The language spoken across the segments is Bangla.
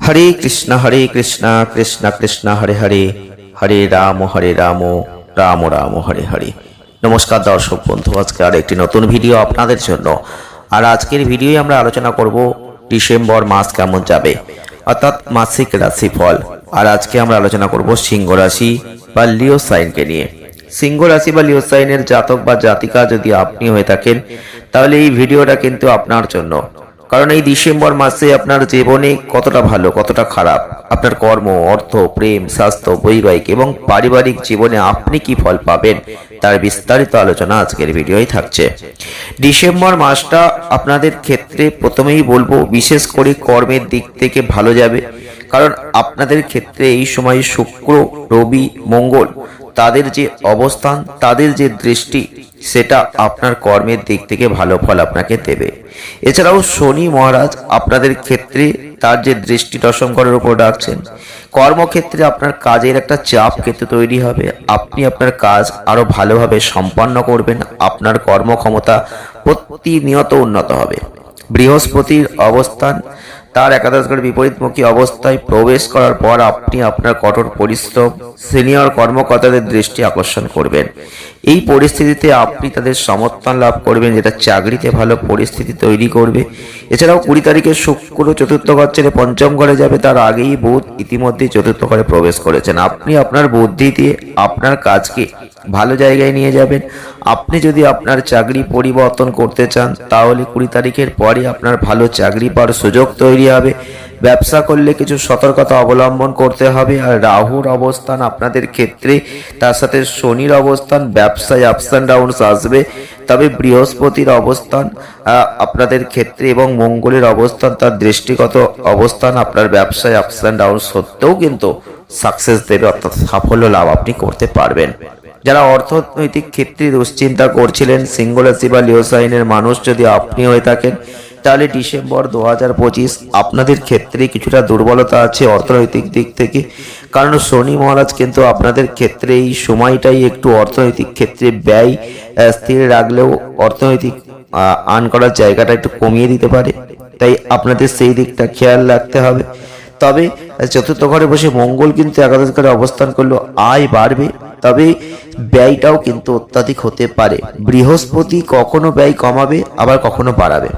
হরে কৃষ্ণ হরে কৃষ্ণ কৃষ্ণ কৃষ্ণ, হরে হরে হরে রাম হরে রাম রাম রাম, হরে হরে। নমস্কার দর্শক বন্ধু, আজকে আর একটি নতুন ভিডিও আপনাদের জন্য। আর আজকের ভিডিওয়ে আমরা আলোচনা করব ডিসেম্বর মাস কেমন যাবে, অর্থাৎ মাসিক রাশিফল। আর আজকে আমরা আলোচনা করব সিংহ রাশি বা লিও সাইনকে নিয়ে। সিংহ রাশি বা লিও সাইনের জাতক বা জাতিকা যদি আপনি হয়ে থাকেন, তাহলে এই ভিডিওটা কিন্তু আপনার জন্য। কারণ এই ডিসেম্বর মাসে আপনার জীবনে কতটা ভালো, কতটা খারাপ, আপনার কর্ম, অর্থ, প্রেম, স্বাস্থ্য, বৈবাহিক এবং পারিবারিক জীবনে আপনি কি ফল পাবেন, তার বিস্তারিত আলোচনা আজকের ভিডিওই থাকছে। ডিসেম্বর মাসটা আপনাদের ক্ষেত্রে প্রথমেই বলব, বিশেষ করে কর্মের দিক থেকে ভালো যাবে। কারণ আপনাদের ক্ষেত্রে এই সময় শুক্র, রবি, মঙ্গল তাদের যে অবস্থান, তাদের যে দৃষ্টি, সেটা আপনার কর্মের দিক থেকে ভালো ফল আপনাকে দেবে। এছাড়াও শনি মহারাজ আপনাদের ক্ষেত্রে তার যে দৃষ্টি দশম ঘরের উপর রাখছেন কর্মক্ষেত্রে আপনার কাজের একটা চাপ কিন্তু তৈরি হবে। আপনি আপনার কাজ আরও ভালোভাবে সম্পন্ন করবেন, আপনার কর্মক্ষমতা প্রতিনিয়ত উন্নত হবে। বৃহস্পতির অবস্থান তার একাদশ ঘরের বিপরীতমুখী অবস্থায় প্রবেশ করার পর আপনি আপনার কঠোর পরিশ্রম, সিনিয়র কর্মকর্তাদের দৃষ্টি আকর্ষণ করবেন। এই পরিস্থিতিতে আপনি তাদের সমর্থন লাভ করবেন, যেটা চাকরিতে ভালো পরিস্থিতি তৈরি করবে। এছাড়াও কুড়ি তারিখে শুক্র চতুর্থ ঘর ছেড়ে পঞ্চম ঘরে যাবে, তার আগেই বুধ ইতিমধ্যে চতুর্থ ঘরে প্রবেশ করেছেন। আপনি আপনার বুদ্ধি দিয়ে আপনার কাজকে ভালো জায়গায় নিয়ে যাবেন। আপনি যদি আপনার চাকরি পরিবর্তন করতে চান, তাহলে কুড়ি তারিখের পরে আপনার ভালো চাকরি পাওয়ার সুযোগ তৈরি হবে। ব্যবসা করলে কিছু সতর্কতা অবলম্বন করতে হবে। আর রাহুর অবস্থান আপনাদের ক্ষেত্রে, তার সাথে শনির অবস্থান, ব্যবসায় আপস অ্যান্ড ডাউনস আসবে। তবে বৃহস্পতির অবস্থান আপনাদের ক্ষেত্রে এবং মঙ্গলের অবস্থান, তার দৃষ্টিগত অবস্থান আপনার ব্যবসায় আপস অ্যান্ড ডাউনস সত্ত্বেও কিন্তু সাকসেস দেবে, অর্থাৎ সাফল্য লাভ আপনি করতে পারবেন। যারা অর্থনৈতিক ক্ষেত্রে দুশ্চিন্তা করছিলেন রাশি বা লিওসাইনের মানুষ যদি আপনি হয়ে থাকেন, তাহলে ডিসেম্বর দু হাজার পঁচিশ আপনাদের ক্ষেত্রে কিছুটা দুর্বলতা আছে অর্থনৈতিক দিক থেকে। কারণ শনি মহারাজ কিন্তু আপনাদের ক্ষেত্রে এই সময়টাই একটু অর্থনৈতিক ক্ষেত্রে ব্যয় স্থির রাখলেও অর্থনৈতিক আর্ন করার জায়গাটা একটু কমিয়ে দিতে পারে। তাই আপনাদের সেই দিকটা খেয়াল রাখতে হবে। তবে চতুর্থ ঘরে বসে মঙ্গল কিন্তু একাদশ ঘরে অবস্থান করলেও আয় বাড়বে। তবে ব্যয়টাও কিন্তু অত্যাধিক হতে পারে। বৃহস্পতি কখনো ব্যয় কমাবে, আবার কখনো বাড়াবে।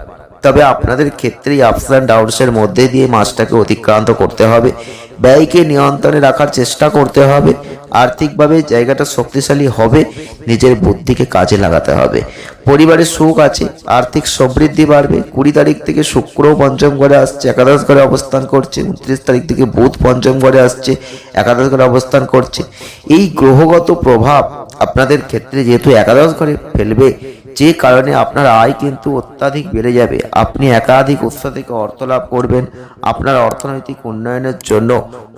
তবে আপনাদের ক্ষেত্রেই আপস অ্যান্ড ডাউনসের মধ্যে দিয়ে মাসটাকে অতিক্রান্ত করতে হবে। ব্যয়কে নিয়ন্ত্রণে রাখার চেষ্টা করতে হবে। আর্থিকভাবে জায়গাটা শক্তিশালী হবে, নিজের বুদ্ধিকে কাজে লাগাতে হবে। পরিবারের সুখ আছে, আর্থিক সমৃদ্ধি বাড়বে। কুড়ি তারিখ থেকে শুক্র পঞ্চম ঘরে আসছে, একাদশ ঘরে অবস্থান করছে। উনত্রিশ তারিখ থেকে বুধ পঞ্চম ঘরে আসছে, একাদশ ঘরে অবস্থান করছে। এই গ্রহগত প্রভাব আপনাদের ক্ষেত্রে যেহেতু একাদশ ঘরে ফেলবে যে কারণে আপনার আয় কিন্তু অত্যাধিক বেড়ে যাবে। আপনি একাধিক উৎস থেকে অর্থ লাভ করবেন। আপনার অর্থনৈতিক উন্নয়নের জন্য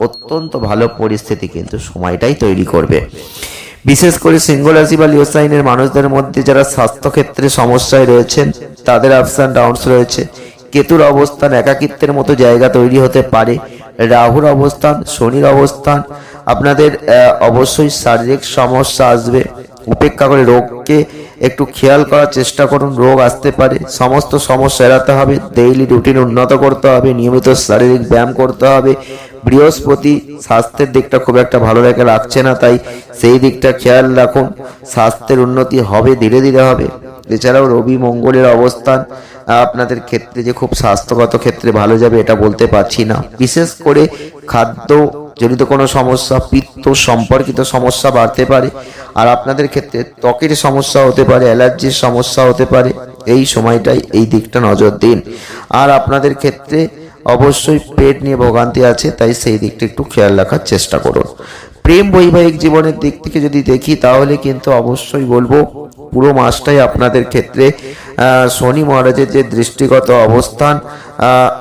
অত্যন্ত ভালো পরিস্থিতি কিন্তু সময়টাই তৈরি করবে। বিশেষ করে রাশি বা লিও সাইনের মানুষদের মধ্যে যারা স্বাস্থ্যক্ষেত্রে সমস্যায় রয়েছেন, তাদের আপস অ্যান্ড ডাউনস রয়েছে। কেতুর অবস্থান একাকিত্বের মতো জায়গা তৈরি হতে পারে। রাহুর অবস্থান, শনির অবস্থান, আপনাদের অবশ্যই শারীরিক সমস্যা আসবে। উপেক্ষা করে রোগকে একটু খেয়াল করার চেষ্টা করুন, রোগ আসতে পারে। সমস্ত সমস্যা এড়াতে হবে ডেইলি রুটিন উন্নত করতে হবে, নিয়মিত শারীরিক ব্যায়াম করতে হবে। বৃহস্পতি স্বাস্থ্যের দিকটা খুব একটা ভালো রেখে রাখছে না, তাই সেই দিকটা খেয়াল রাখুন। স্বাস্থ্যের উন্নতি হবে, ধীরে ধীরে হবে। এছাড়াও রবি মঙ্গলের অবস্থান, আপনাদের ক্ষেত্রে যে খুব স্বাস্থ্যগত ক্ষেত্রে ভালো যাবে, এটা বলতে পারছি না। বিশেষ করে খাদ্য জনিত কোনো সমস্যা, পিত্ত সম্পর্কিত সমস্যা বাড়তে পারে, আর আপনাদের ক্ষেত্রে ত্বকের সমস্যা হতে পারে, অ্যালার্জির সমস্যা হতে পারে, এই সময়টাই এই দিকটা নজর দিন। আর আপনাদের ক্ষেত্রে অবশ্যই পেট নিয়ে ভোগান্তি আছে, তাই সেই দিকটা একটু খেয়াল রাখার চেষ্টা করুন। প্রেম বৈবাহিক জীবনের দিক থেকে যদি দেখি, তাহলে কিন্তু অবশ্যই বলব, পুরো মাসটাই আপনাদের ক্ষেত্রে শনি মহারাজের যে দৃষ্টিগত অবস্থান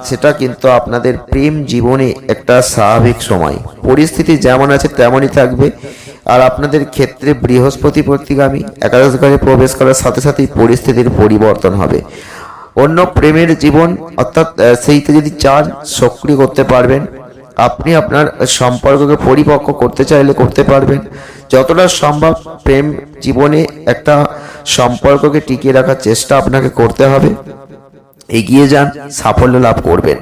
সেটা কিন্তু আপনাদের প্রেম জীবনে একটা স্বাভাবিক সময়। পরিস্থিতি যেমন আছে তেমনই থাকবে। আর আপনাদের ক্ষেত্রে বৃহস্পতি প্রতিগামী একাদশ ঘরে প্রবেশ করার সাথে সাথেই পরিস্থিতির পরিবর্তন হবে। অন্য প্রেমের জীবন, অর্থাৎ সেইতে যদি চান, সক্রিয় করতে পারবেন। আপনি আপনার সম্পর্ককে পরিপক্ক করতে চাইলে করতে পারবেন। যতটা সম্ভব প্রেম জীবনে একটা সম্পর্ককে টিকিয়ে রাখার চেষ্টা আপনাকে করতে হবে। এগিয়ে যান, সাফল্য লাভ করবেন।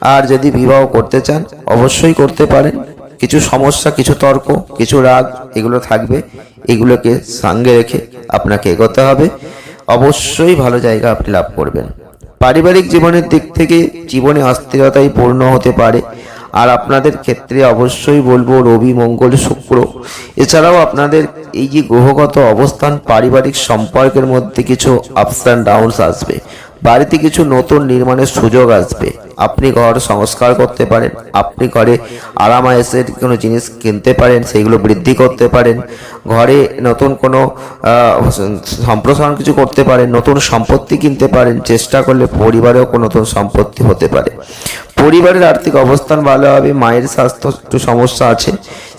আর যদি বিবাহ করতে চান, অবশ্যই করতে পারেন। কিছু সমস্যা, কিছু তর্ক, কিছু রাগ, এগুলো থাকবে। এগুলোকে সঙ্গে রেখে আপনাকে এগোতে হবে। অবশ্যই ভালো জায়গা আপনি লাভ করবেন। পারিবারিক জীবনের দিক থেকে জীবনে অস্থিরতাই পূর্ণ হতে পারে। আর আপনাদের ক্ষেত্রে অবশ্যই বলব রবি, মঙ্গল, শুক্র। এছাড়াও আপনাদের এই যে গ্রহগত অবস্থান, পারিবারিক সম্পর্কের মধ্যে কিছু আপস অ্যান্ড ডাউনস আসবে। বাড়িতে কিছু নতুন নির্মাণের সুযোগ আসবে। আপনি ঘর সংস্কার করতে পারেন, আপনি ঘরে আরামায়েসের কোনো জিনিস কিনতে পারেন, সেগুলো বৃদ্ধি করতে পারেন, ঘরে নতুন কোনো সম্প্রসারণ কিছু করতে পারেন, নতুন সম্পত্তি কিনতে পারেন, চেষ্টা করলে পরিবারেও কোনো নতুন সম্পত্তি হতে পারে। পরিবারের আর্থিক অবস্থান ভালো হবে, মায়ের স্বাস্থ্য একটু সমস্যা আছে,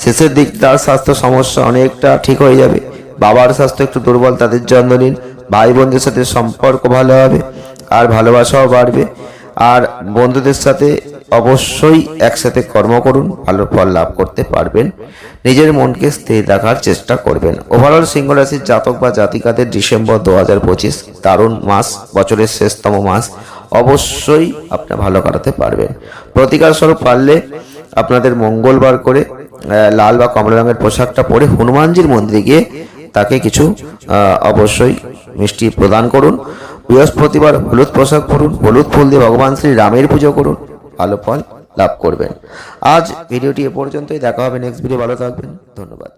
শেষের দিক তার স্বাস্থ্য সমস্যা অনেকটা ঠিক হয়ে যাবে, বাবার স্বাস্থ্য একটু দুর্বল, তাদের যত্ন নিন ভাই বোনদের সাথে সম্পর্ক ভালো হবে, আর ভালোবাসাও বাড়বে। আর বন্ধুদের সাথে অবশ্যই একসাথে কর্ম করুন, ভালো ফল লাভ করতে পারবেন। নিজের মনকে স্থির রাখার চেষ্টা করবেন। ওভারঅল সিংহ রাশির জাতক বা জাতিকাদের ডিসেম্বর দু হাজার পঁচিশ দারুণ মাস, বছরের শেষতম মাস। অবশ্যই আপনি ভালো কাটাতে পারবেন। প্রতিকার স্বরূপ পারলে আপনাদের মঙ্গলবার করে লাল বা কমলা রঙের পোশাকটা পরে হনুমানজির মন্দিরে গিয়ে তাকে কিছু অবশ্যই মিষ্টি প্রদান করুন। বৃহস্পতিবার হলুদ পোশাক পরুন, হলুদ ফুল দিয়ে ভগবান শ্রী রামের পুজো করুন, ভালো ফল লাভ করবেন। আজ ভিডিওটি এ পর্যন্তই, দেখা হবে নেক্সট ভিডিও ভালো থাকবেন, ধন্যবাদ।